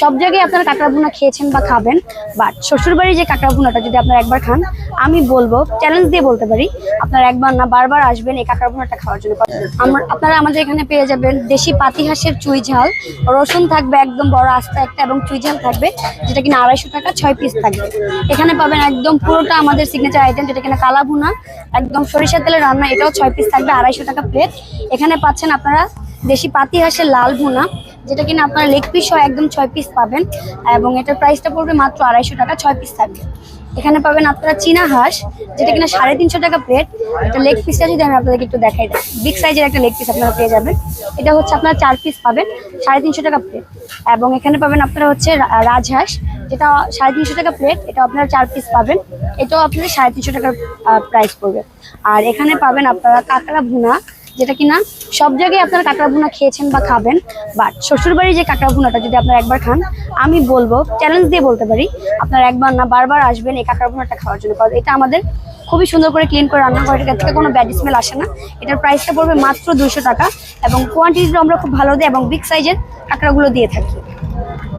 সব জায়গায় আপনারা কাঁকড়া ভুনা খেয়েছেন বা খাবেন বাট শ্বশুরবাড়ির যে কাঁকড়া ভুনাটা যদি আপনারা একবার খান, আমি বলব চ্যালেঞ্জ দিয়ে বলতে পারি, আপনারা একবার না, বারবার আসবেন এই কাঁকড়া ভুনাটা খাওয়ার জন্য। আমার, আপনারা আমাদের এখানে পেয়ে যাবেন দেশি পাতি হাঁসের চুই ঝাল, রসুন থাকবে একদম বড় আস্তা একটা এবং চুই ঝাল থাকবে, যেটা কিনা আড়াইশো টাকা, ছয় পিস থাকবে। এখানে পাবেন একদম পুরোটা আমাদের সিগনেচার আইটেম যেটা কিনা কালা ভুনা, একদম সরিষার তেলে রান্না, এটাও ছয় পিস থাকবে, আড়াইশো টাকা প্লেট এখানে পাচ্ছেন আপনারা দেশি পাতি হাঁসের লাল ভুনা যেটা কিনা আপনারা লেগ পিস সহ একদম ছয় পিস পাবেন এবং এটার প্রাইসটা পড়বে মাত্র আড়াইশো টাকা, ছয় পিস থাকবে এখানে পাবেন আপনারা চীনা হাঁস, যেটা কিনা সাড়ে তিনশো টাকা প্লেট এটা লেগ পিসটা যদি আমি আপনাদেরকে একটু দেখাই বিগ সাইজের একটা লেগ পিস আপনারা পেয়ে যাবেন। এটা হচ্ছে আপনারা চার পিস পাবেন, সাড়ে তিনশো টাকা প্লেট এবং এখানে পাবেন আপনারা হচ্ছে রাজহাঁস যেটা সাড়ে তিনশো টাকা প্লেট এটা আপনারা চার পিস পাবেন। এটাও আপনাদের সাড়ে তিনশো টাকার প্রাইস পড়বে। আর এখানে পাবেন আপনারা কাঁকড়া ভুনা যেটা কিনা সব জায়গায় আপনারা কাঁকড়া ভুনা খেয়েছেন বা খাবেন বাট শ্বশুরবাড়ির যে কাঁকড়া ভুনাটা যদি আপনারা একবার খান, আমি বলব চ্যালেঞ্জ দিয়ে বলতে পারি, আপনারা একবার না বারবার আসবেন এই কাঁকড়া ভুনাটা খাওয়ার জন্য, কারণ এটা আমাদের খুবই সুন্দর করে ক্লিন করে রান্না করে থেকে কোনো ব্যাড স্মেল আসে না। এটার প্রাইসটা পড়বে মাত্র দুশো টাকা এবং কোয়ান্টিটিটা আমরা খুব ভালো দিই এবং বিগ সাইজের কাঁকড়াগুলো দিয়ে থাকি।